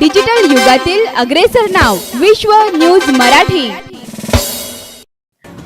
Digital युगातील अग्रेसर नाव विश्व न्यूज मराठी.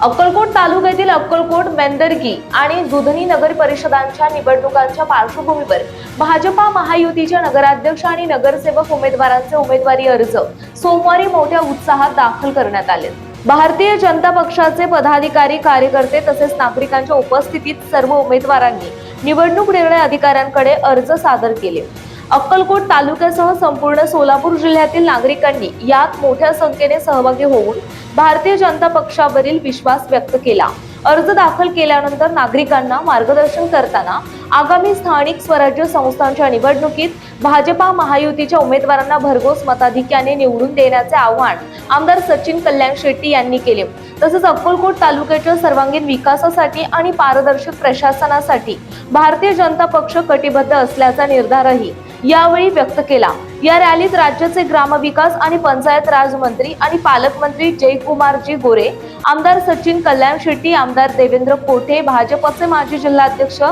अक्कलकोट तालुक्यातील अक्कलकोट मेंदरगी आणि दुधनी नगर परिषदांच्या निवडणुकांच्या पार्श्वभूमीवर भाजपा महायुतीच्या नगराध्यक्ष आणि नगरसेवक उमेदवारांचे उमेदवारी अर्ज सोमवारी मोठ्या उत्साहात दाखल करण्यात आले. भारतीय जनता पक्षाचे पदाधिकारी कार्यकर्ते तसेच नागरिकांच्या उपस्थितीत सर्व उमेदवारांनी निवडणूक निर्णय अधिकाऱ्यांकडे अर्ज सादर केले. अक्कलकोट तालुक्यासह संपूर्ण सोलापूर जिल्ह्यातील नागरिकांनी यात मोठ्या संख्येने सहभागी होऊन भारतीय जनता पक्षावरील विश्वास व्यक्त केला. अर्ज दाखल केल्यानंतर नागरिकांना मार्गदर्शन करताना आगामी स्थानिक स्वराज्य संस्थांच्या निवडणुकीत भाजपा महायुतीच्या उमेदवारांना भरघोस मताधिक्याने निवडून देण्याचे आव्हान आमदार सचिन कल्याण शेट्टी यांनी केले. तसेच अक्कलकोट तालुक्याच्या सर्वांगीण विकासासाठी आणि पारदर्शक प्रशासनासाठी भारतीय जनता पक्ष कटिबद्ध असल्याचा निर्धारही यावेळी व्यक्त केला. या रॅलीत राज्याचे ग्रामविकास आणि पंचायत राज मंत्री आणि पालकमंत्री जयकुमारजी गोरे आमदार सचिन कल्याण शेट्टी आमदार देवेंद्र कोठे भाजपचे माजी जिल्हाध्यक्ष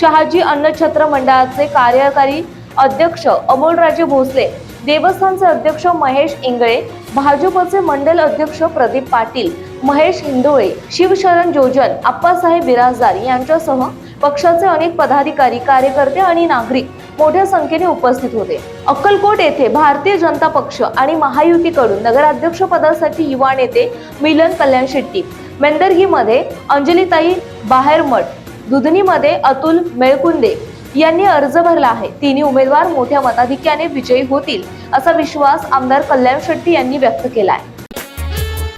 शहाजी अन्नछत्र मंडळाचे कार्यकारी अध्यक्ष अमोलराजे भोसले देवस्थानचे अध्यक्ष महेश इंगळे भाजपचे मंडल अध्यक्ष प्रदीप पाटील महेश हिंदोळे शिवशरण जोजन आप्पासाहेब बिराजदार यांच्यासह पक्षाचे अनेक पदाधिकारी कार्यकर्ते आणि नागरिक मोठ्या संख्येने उपस्थित होते. अक्कलकोट येथे भारतीय जनता पक्ष आणि महायुतीकडून नगराध्यक्ष पदासाठी युवा नेते मिलन कल्याण शेट्टी मेंदरगीमध्ये अंजलीताई बाहेरमठ दुधनीमध्ये अतुल मेळकुंदे यांनी अर्ज भरला आहे. तिन्ही उमेदवार मोठ्या मताधिक्याने विजयी होतील असा विश्वास आमदार कल्याण शेट्टी यांनी व्यक्त केला आहे